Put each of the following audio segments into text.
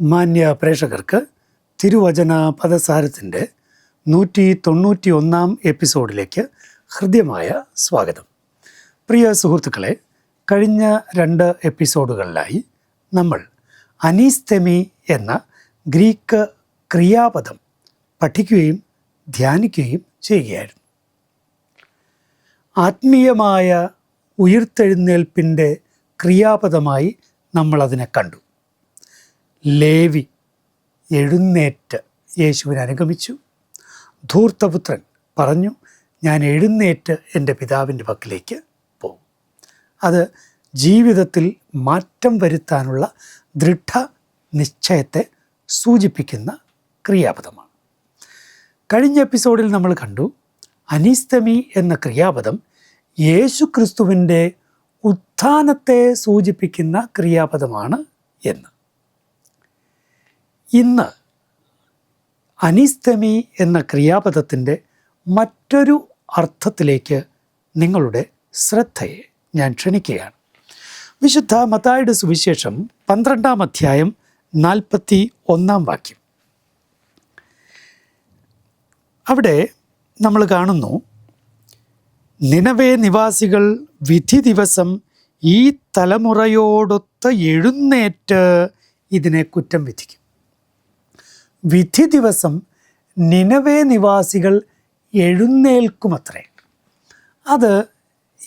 മാന്യ പ്രേക്ഷകർക്ക് തിരുവചന പദസാരത്തിന്റെ നൂറ്റി തൊണ്ണൂറ്റി ഒന്നാം എപ്പിസോഡിലേക്ക് ഹൃദ്യമായ സ്വാഗതം. പ്രിയ സുഹൃത്തുക്കളെ കഴിഞ്ഞ രണ്ട് എപ്പിസോഡുകളിലായി നമ്മൾ അനീസ്തെമി എന്ന ഗ്രീക്ക് ക്രിയാപദം പഠിക്കുകയും ധ്യാനിക്കുകയും ചെയ്യുകയായിരുന്നു. ആത്മീയമായ ഉയർത്തെഴുന്നേൽപ്പിന്റെ ക്രിയാപദമായി നമ്മളതിനെ കണ്ടു. ലേവി എഴുന്നേറ്റ് യേശുവിനെ അനുഗമിച്ചു. ധൂർത്തപുത്രൻ പറഞ്ഞു ഞാൻ എഴുന്നേറ്റ് എന്റെ പിതാവിന്റെ പക്കലേക്ക് പോകും. അത് ജീവിതത്തിൽ മാറ്റം വരുത്താനുള്ള ദൃഢ നിശ്ചയത്തെ സൂചിപ്പിക്കുന്ന ക്രിയാപദമാണ്. കഴിഞ്ഞ എപ്പിസോഡിൽ നമ്മൾ കണ്ടു അനിസ്തമി എന്ന ക്രിയാപദം യേശു ക്രിസ്തുവിന്റെ ഉത്ഥാനത്തെ സൂചിപ്പിക്കുന്ന ക്രിയാപദമാണ് എന്ന്. ഇന്ന് അനിസ്തമി എന്ന ക്രിയാപദത്തിന്റെ മറ്റൊരു അർത്ഥത്തിലേക്ക് നിങ്ങളുടെ ശ്രദ്ധയെ ഞാൻ ക്ഷണിക്കുകയാണ്. വിശുദ്ധ മത്തായുടെ സുവിശേഷം പന്ത്രണ്ടാം അധ്യായം നാൽപ്പത്തി ഒന്നാം വാക്യം. അവിടെ നമ്മൾ കാണുന്നു നിനവേ നിവാസികൾ വിധി ദിവസം ഈ തലമുറയോടൊത്ത് എഴുന്നേറ്റ് ഇതിനെ കുറ്റം വിധിക്കും. വിധി ദിവസം നിനവേ നിവാസികൾ എഴുന്നേൽക്കുമത്രേ. അത്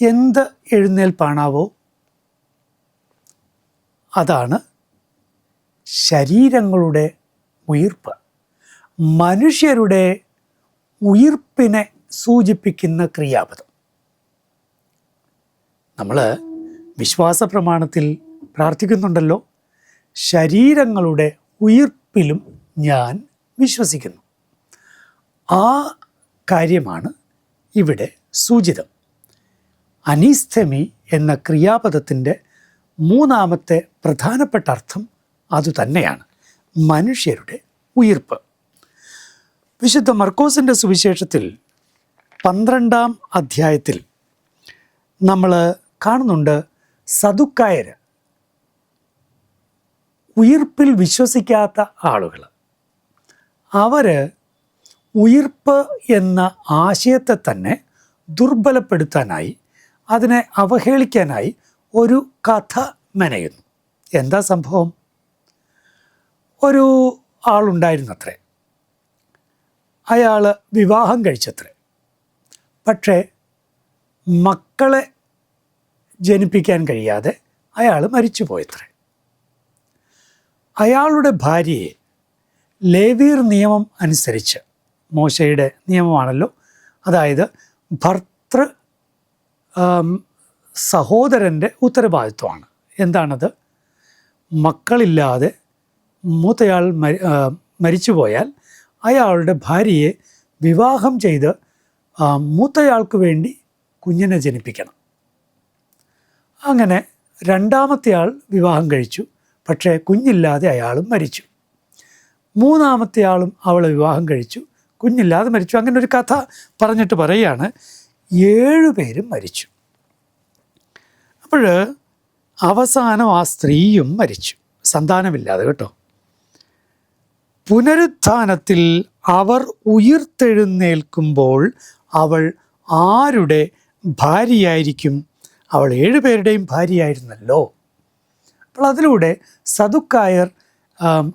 എന്ത് എഴുന്നേൽപ്പാണാവോ? അതാണ് ശരീരങ്ങളുടെ ഉയിർപ്പ്. മനുഷ്യരുടെ ഉയിർപ്പിനെ സൂചിപ്പിക്കുന്ന ക്രിയാപദം. നമ്മൾ വിശ്വാസ പ്രമാണത്തിൽ പ്രാർത്ഥിക്കുന്നുണ്ടല്ലോ. ശരീരങ്ങളുടെ ഉയിർപ്പിലും ഞാൻ വിശ്വസിക്കുന്നു. ആ കാര്യമാണ് ഇവിടെ സൂചിതം. അനീസ്തമി എന്ന ക്രിയാപദത്തിന്റെ മൂന്നാമത്തെ പ്രധാനപ്പെട്ട അർത്ഥം അതുതന്നെയാണ് മനുഷ്യരുടെ ഉയിർപ്പ്. വിശുദ്ധ മർക്കോസിന്റെ സുവിശേഷത്തിൽ പന്ത്രണ്ടാം അധ്യായത്തിൽ നമ്മൾ കാണുന്നുണ്ട് സതുക്കായർ ഉയിർപ്പിൽ വിശ്വസിക്കാത്ത ആളുകൾ അവർ ഉയിർപ്പ് എന്ന ആശയത്തെ തന്നെ ദുർബലപ്പെടുത്താനായി അതിനെ അവഹേളിക്കാനായി ഒരു കഥ മെനയുന്നു. എന്താ സംഭവം? ഒരു ആളുണ്ടായിരുന്നത്രേ. അയാൾ വിവാഹം കഴിച്ചത്രേ. പക്ഷേ മക്കളെ ജനിപ്പിക്കാൻ കഴിയാതെ അയാൾ മരിച്ചു പോയത്രേ അയാളുടെ ഭാര്യയെ ലേവീർ നിയമം അനുസരിച്ച് മോശയുടെ നിയമമാണല്ലോ. അതായത് ഭർത്തൃ സഹോദരന്റെ ഉത്തരവാദിത്വമാണ്. എന്താണത്? മക്കളില്ലാതെ മൂത്തയാൾ മരി മരിച്ചുപോയാൽ അയാളുടെ ഭാര്യയെ വിവാഹം ചെയ്ത് മൂത്തയാൾക്ക് വേണ്ടി കുഞ്ഞിനെ ജനിപ്പിക്കണം. അങ്ങനെ രണ്ടാമത്തെ ആൾ വിവാഹം കഴിച്ചു. പക്ഷേ കുഞ്ഞില്ലാതെ അയാളും മരിച്ചു. മൂന്നാമത്തെ ആളും അവളെ വിവാഹം കഴിച്ചു. കുഞ്ഞില്ലാതെ മരിച്ചു. അങ്ങനെ ഒരു കഥ പറഞ്ഞിട്ട് പറയുകയാണ്. ഏഴ് പേരും മരിച്ചു. അപ്പോൾ അവസാനം ആ സ്ത്രീയും മരിച്ചു. സന്താനമില്ലാതെ കേട്ടോ. പുനരുത്ഥാനത്തിൽ അവർ ഉയിർത്തെഴുന്നേൽക്കുമ്പോൾ അവൾ ആരുടെ ഭാര്യയായിരിക്കും? അവൾ ഏഴുപേരുടെയും ഭാര്യയായിരുന്നല്ലോ. അപ്പോൾ അതിലൂടെ സതുക്കായർ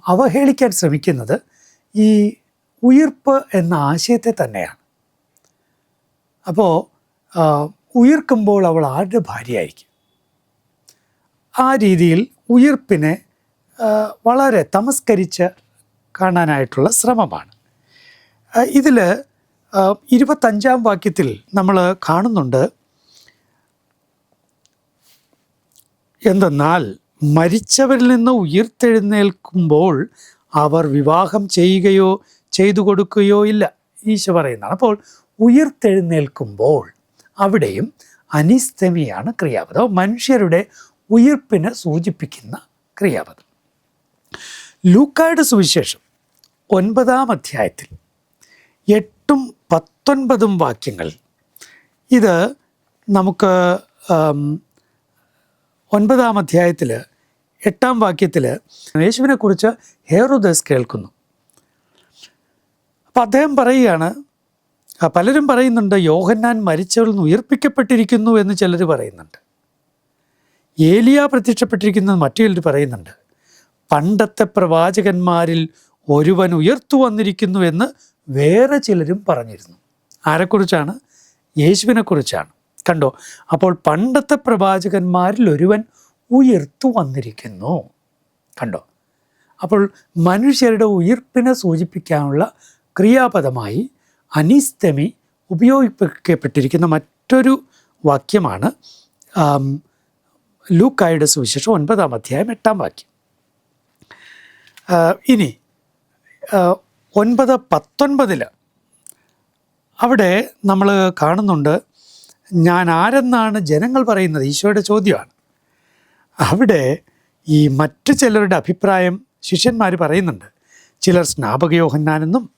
അവഹേളിക്കാൻ ശ്രമിക്കുന്നത് ഈ ഉയിർപ്പ് എന്ന ആശയത്തെ തന്നെയാണ്. അപ്പോൾ ഉയർക്കുമ്പോൾ അവൾ ആരുടെ ഭാര്യയായിരിക്കും? ആ രീതിയിൽ ഉയർപ്പിനെ വളരെ തമസ്കരിച്ച് കാണാനായിട്ടുള്ള ശ്രമമാണ്. ഇതിൽ ഇരുപത്തഞ്ചാം വാക്യത്തിൽ നമ്മൾ കാണുന്നുണ്ട് എന്തെന്നാൽ മരിച്ചവരിൽ നിന്ന് ഉയർത്തെഴുന്നേൽക്കുമ്പോൾ അവർ വിവാഹം ചെയ്യുകയോ ചെയ്തു കൊടുക്കുകയോ ഇല്ല. ഈശോ പറയുന്നതാണ്. അപ്പോൾ ഉയർത്തെഴുന്നേൽക്കുമ്പോൾ അവിടെയും അനിസ്തമിയാണ് ക്രിയാപദം. മനുഷ്യരുടെ ഉയർപ്പിനെ സൂചിപ്പിക്കുന്ന ക്രിയാപദം. ലൂക്കായുടെ സുവിശേഷം ഒൻപതാം അധ്യായത്തിൽ എട്ടും പത്തൊൻപതും വാക്യങ്ങൾ. ഇത് നമുക്ക് ഒൻപതാം അധ്യായത്തിൽ എട്ടാം വാക്യത്തിൽ യേശുവിനെക്കുറിച്ച് ഹേറുദസ് കേൾക്കുന്നു. അപ്പം അദ്ദേഹം പറയുകയാണ് പലരും പറയുന്നുണ്ട് യോഹന്നാൻ മരിച്ചവരിൽ നിന്ന് ഉയർപ്പിക്കപ്പെട്ടിരിക്കുന്നു എന്ന് ചിലർ പറയുന്നുണ്ട്. ഏലിയ പ്രത്യക്ഷപ്പെട്ടിരിക്കുന്നത് മറ്റു ചിലർ പറയുന്നുണ്ട്. പണ്ടത്തെ പ്രവാചകന്മാരിൽ ഒരുവൻ ഉയർത്തു വന്നിരിക്കുന്നു എന്ന് വേറെ ചിലരും പറഞ്ഞിരുന്നു. ആരെക്കുറിച്ചാണ്? യേശുവിനെക്കുറിച്ചാണ്. കണ്ടോ? അപ്പോൾ പണ്ടത്തെ പ്രവാചകന്മാരിൽ ഒരുവൻ ഉയർത്തു വന്നിരിക്കുന്നു. കണ്ടോ? അപ്പോൾ മനുഷ്യരുടെ ഉയർപ്പിനെ സൂചിപ്പിക്കാനുള്ള ക്രിയാപദമായി അനിസ്തമി ഉപയോഗിക്കപ്പെട്ടിരിക്കുന്ന മറ്റൊരു വാക്യമാണ് ലൂക്കായുടെ സുവിശേഷം ഒൻപതാം അധ്യായം എട്ടാം വാക്യം. ഇനി ഒൻപത് പത്തൊൻപതിൽ അവിടെ നമ്മൾ കാണുന്നുണ്ട് ഞാൻ ആരെന്നാണ് ജനങ്ങൾ പറയുന്നത്? ഈശോയുടെ ചോദ്യമാണ്. അവിടെ ഈ മറ്റു ചിലരുടെ അഭിപ്രായം ശിഷ്യന്മാർ പറയുന്നുണ്ട്. ചിലർ സ്നാപകയോഹന്നാനെന്നും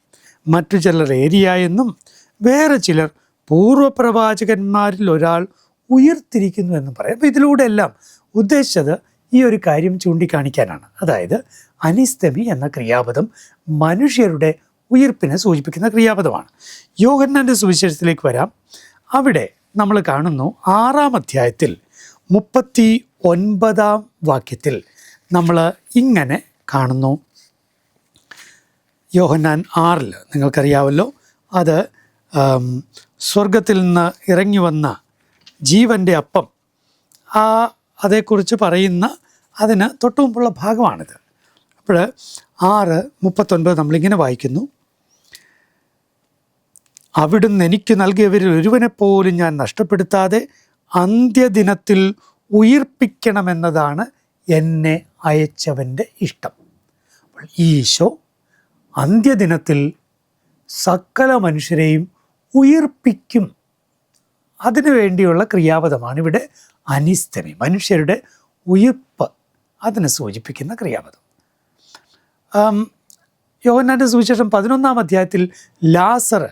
മറ്റു ചിലർ ഏരിയ എന്നും വേറെ ചിലർ പൂർവപ്രവാചകന്മാരിൽ ഒരാൾ ഉയർത്തിരിക്കുന്നു എന്നും പറയും. അപ്പോൾ ഇതിലൂടെ എല്ലാം ഉദ്ദേശിച്ചത് ഈ ഒരു കാര്യം ചൂണ്ടിക്കാണിക്കാനാണ്. അതായത് അനിസ്തമി എന്ന ക്രിയാപദം മനുഷ്യരുടെ ഉയർപ്പിനെ സൂചിപ്പിക്കുന്ന ക്രിയാപദമാണ്. യോഹന്നാന്റെ സുവിശേഷത്തിലേക്ക് വരാം. അവിടെ നമ്മൾ കാണുന്നു ആറാം അധ്യായത്തിൽ മുപ്പത്തി ഒൻപതാം വാക്യത്തിൽ നമ്മൾ ഇങ്ങനെ കാണുന്നു. യോഹന്നാൻ ആറിൽ നിങ്ങൾക്കറിയാവല്ലോ അത് സ്വർഗത്തിൽ നിന്ന് ഇറങ്ങി വന്ന ജീവന്റെ അപ്പം. ആ അതേക്കുറിച്ച് പറയുന്ന അതിന് തൊട്ടുമുമ്പുള്ള ഭാഗമാണിത്. അപ്പോൾ ആറ് മുപ്പത്തൊൻപത് നമ്മളിങ്ങനെ വായിക്കുന്നു. അവിടുന്ന് എനിക്ക് നൽകിയവരിൽ ഒരുവനെപ്പോലും ഞാൻ നഷ്ടപ്പെടുത്താതെ അന്ത്യദിനത്തിൽ ഉയർപ്പിക്കണമെന്നതാണ് എന്നെ അയച്ചവന്റെ ഇഷ്ടം. അപ്പോൾ ഈശോ അന്ത്യദിനത്തിൽ സകല മനുഷ്യരെയും ഉയർപ്പിക്കും. അതിനു വേണ്ടിയുള്ള ക്രിയാപദമാണ് ഇവിടെ അനിസ്തമി മനുഷ്യരുടെ ഉയർപ്പ്. അതിനെ സൂചിപ്പിക്കുന്ന ക്രിയാപദം. യോഹന്നാന്റെ സുവിശേഷം പതിനൊന്നാം അധ്യായത്തിൽ ലാസർ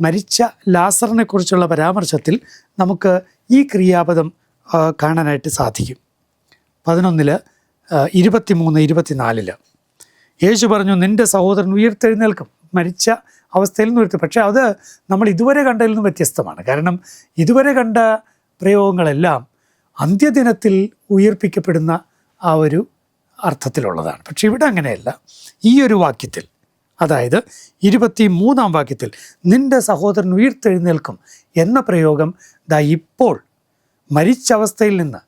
മരിച്ച ലാസറിനെ കുറിച്ചുള്ള പരാമർശത്തിൽ നമുക്ക് ഈ ക്രിയാപദം കാണാനായിട്ട് സാധിക്കും. പതിനൊന്നിൽ ഇരുപത്തിമൂന്ന് ഇരുപത്തിനാലിൽ. യേശു പറഞ്ഞു നിന്റെ സഹോദരൻ ഉയർത്തെഴുന്നേൽക്കും. മരിച്ച അവസ്ഥയിൽ നിന്ന് ഉയർത്തി. പക്ഷേ അത് നമ്മൾ ഇതുവരെ കണ്ടതിൽ നിന്ന് വ്യത്യസ്തമാണ്. കാരണം ഇതുവരെ കണ്ട പ്രയോഗങ്ങളെല്ലാം അന്ത്യദിനത്തിൽ ഉയർപ്പിക്കപ്പെടുന്ന ആ ഒരു അർത്ഥത്തിലുള്ളതാണ്. പക്ഷെ ഇവിടെ അങ്ങനെയല്ല. ഈ ഒരു വാക്യത്തിൽ അതായത് ഇരുപത്തി മൂന്നാം വാക്യത്തിൽ നിന്റെ സഹോദരൻ ഉയർത്തെഴുന്നേൽക്കും എന്ന പ്രയോഗം ദാ ഇപ്പോൾ മരിച്ച അവസ്ഥയിൽ നിന്ന്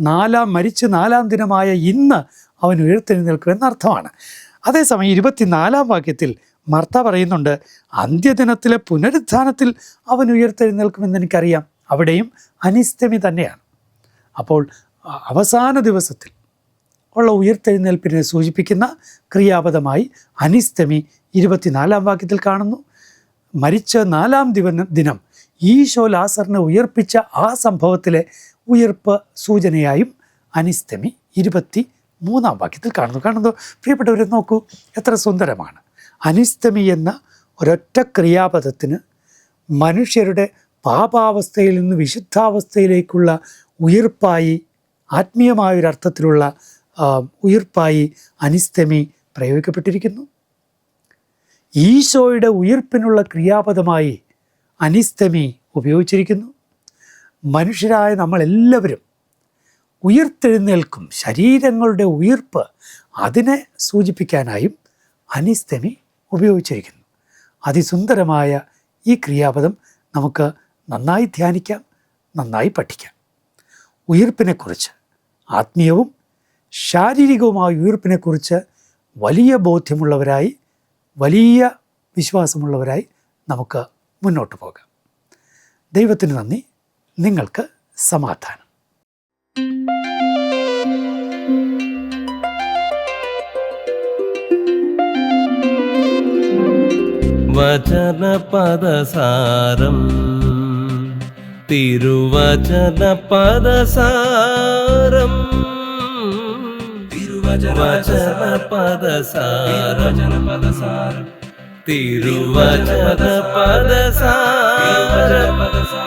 നാലാം മരിച്ച് നാലാം ദിനമായ ഇന്ന് അവൻ ഉയർത്തെഴുന്നേൽക്കും എന്നർത്ഥമാണ് അതേസമയം ഇരുപത്തിനാലാം വാക്യത്തിൽ മർത്ത പറയുന്നുണ്ട് അന്ത്യദിനത്തിലെ പുനരുത്ഥാനത്തിൽ അവൻ ഉയർത്തെഴുന്നേൽക്കുമെന്ന് എനിക്കറിയാം. അവിടെയും അനിസ്തമി തന്നെയാണ്. അപ്പോൾ അവസാന ദിവസത്തിൽ ഉള്ള ഉയർത്തെഴുന്നേൽപ്പിനെ സൂചിപ്പിക്കുന്ന ക്രിയാപദമായി അനിസ്തമി ഇരുപത്തിനാലാം വാക്യത്തിൽ കാണുന്നു. മരിച്ച നാലാം ദിവ ദിനം ഈശോ ലാസറിനെ ഉയർപ്പിച്ച ആ സംഭവത്തിലെ ഉയർപ്പ് സൂചനയായും അനിസ്തമി ഇരുപത്തി മൂന്നാം വാക്യത്തിൽ കാണുന്നു. കാണുന്നു പ്രിയപ്പെട്ടവരെ നോക്കൂ എത്ര സുന്ദരമാണ്. അനിസ്തമി എന്ന ഒരൊറ്റ ക്രിയാപദത്തിന് മനുഷ്യരുടെ പാപാവസ്ഥയിൽ നിന്ന് വിശുദ്ധാവസ്ഥയിലേക്കുള്ള ഉയർപ്പായി ആത്മീയമായൊരർത്ഥത്തിലുള്ള ഉയിർപ്പായി അനിസ്തമി പ്രയോഗിക്കപ്പെട്ടിരിക്കുന്നു. ഈശോയുടെ ഉയർപ്പിനുള്ള ക്രിയാപദമായി അനിസ്തമി ഉപയോഗിച്ചിരിക്കുന്നു. മനുഷ്യരായ നമ്മളെല്ലാവരും ഉയർത്തെഴുന്നേൽക്കും ശരീരങ്ങളുടെ ഉയർപ്പ് അതിനെ സൂചിപ്പിക്കാനായും അനിസ്തമി ഉപയോഗിച്ചിരിക്കുന്നു. അതിസുന്ദരമായ ഈ ക്രിയാപദം നമുക്ക് നന്നായി ധ്യാനിക്കാം നന്നായി പഠിക്കാം. ഉയർപ്പിനെക്കുറിച്ച് ആത്മീയവും ശാരീരികവുമായ ഉയർപ്പിനെക്കുറിച്ച് വലിയ ബോധ്യമുള്ളവരായി വലിയ വിശ്വാസമുള്ളവരായി നമുക്ക് മുന്നോട്ട് പോകാം. ദൈവത്തിന് നന്ദി. നിങ്ങൾക്ക് സമാധാനം. തിരുവചന പദസാരം वचन पद सारजनपद सार